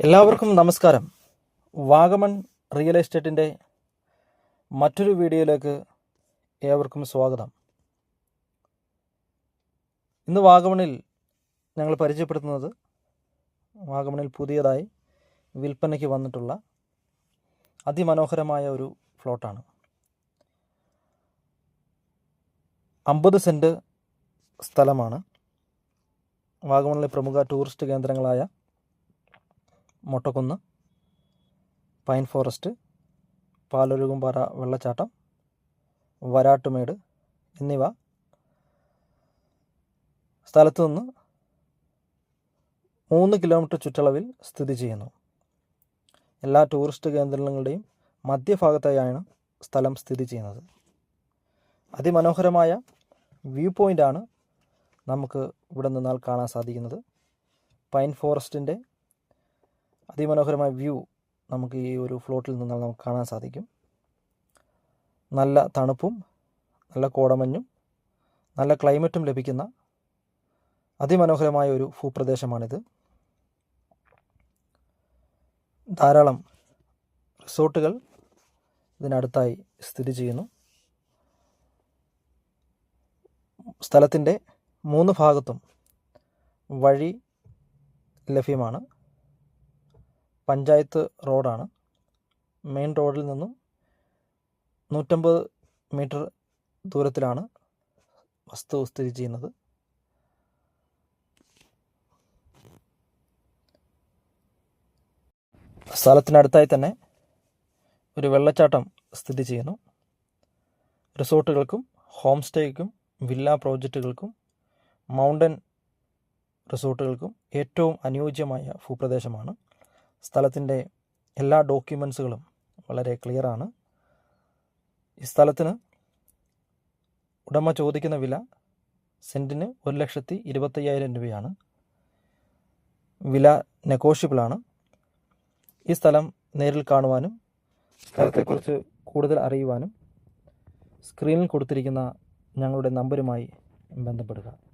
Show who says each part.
Speaker 1: എല്ലാവർക്കും നമസ്കാരം. വാഗമൺ റിയൽ എസ്റ്റേറ്റിന്റെ മറ്റൊരു വീഡിയോയിലേക്ക് ഏവർക്കും സ്വാഗതം. ഇന്ന് വാഗമണിൽ ഞങ്ങൾ പരിചയപ്പെടുത്തുന്നത് വാഗമണിൽ പുതിയതായി വിൽപ്പനയ്ക്ക് വന്നിട്ടുള്ള അതിമനോഹരമായ ഒരു ഫ്ലോട്ടാണ് അമ്പത് സെന്റ് സ്ഥലമാണ്. വാഗമണിലെ പ്രമുഖ ടൂറിസ്റ്റ് കേന്ദ്രങ്ങളായ മൊട്ടക്കുന്ന് പൈൻ ഫോറസ്റ്റ് പാലൊഴുകുംപാറ വെള്ളച്ചാട്ടം വരാട്ടുമേട് എന്നിവ സ്ഥലത്തു നിന്ന് മൂന്ന് കിലോമീറ്റർ ചുറ്റളവിൽ സ്ഥിതി ചെയ്യുന്നു. എല്ലാ ടൂറിസ്റ്റ് കേന്ദ്രങ്ങളുടെയും മധ്യഭാഗത്തായാണ് സ്ഥലം സ്ഥിതി ചെയ്യുന്നത്. അതിമനോഹരമായ വ്യൂ പോയിന്റാണ് നമുക്ക് ഇവിടെ നിന്നാൽ കാണാൻ സാധിക്കുന്നത്. പൈൻ ഫോറസ്റ്റിന്റെ അതിമനോഹരമായ വ്യൂ നമുക്ക് ഈ ഒരു ഫ്ലോട്ടിൽ നിന്നാൽ നമുക്ക് കാണാൻ സാധിക്കും. നല്ല തണുപ്പും നല്ല കോടമഞ്ഞും നല്ല ക്ലൈമറ്റും ലഭിക്കുന്ന അതിമനോഹരമായ ഒരു ഭൂപ്രദേശമാണിത്. ധാരാളം റിസോർട്ടുകൾ ഇതിനടുത്തായി സ്ഥിതി ചെയ്യുന്നു. സ്ഥലത്തിന്റെ മൂന്ന് ഭാഗത്തും വഴി ലഭ്യമാണ്. പഞ്ചായത്ത് റോഡാണ്. മെയിൻ റോഡിൽ നിന്നും നൂറ്റമ്പത് മീറ്റർ ദൂരത്തിലാണ് വസ്തു സ്ഥിതി ചെയ്യുന്നത്. സ്ഥലത്തിനടുത്തായി തന്നെ ഒരു വെള്ളച്ചാട്ടം സ്ഥിതി ചെയ്യുന്നു. റിസോർട്ടുകൾക്കും ഹോം സ്റ്റേക്കും വില്ല പ്രോജക്റ്റുകൾക്കും മൗണ്ടൻ റിസോർട്ടുകൾക്കും ഏറ്റവും അനുയോജ്യമായ ഭൂപ്രദേശമാണ്. സ്ഥലത്തിന്റെ എല്ലാ ഡോക്യുമെൻസുകളും വളരെ ക്ലിയറാണ്. ഈ സ്ഥലത്തിന് ഉടമ ചോദിക്കുന്ന വില സെന്റിന് ഒരു ലക്ഷത്തി ഇരുപത്തയ്യായിരം രൂപയാണ്. വില നെഗോഷ്യബിളാണ്. ഈ സ്ഥലം നേരിൽ കാണുവാനും സ്ഥലത്തെക്കുറിച്ച് കൂടുതൽ അറിയുവാനും സ്ക്രീനിൽ കൊടുത്തിരിക്കുന്ന ഞങ്ങളുടെ നമ്പരുമായി ബന്ധപ്പെടുക.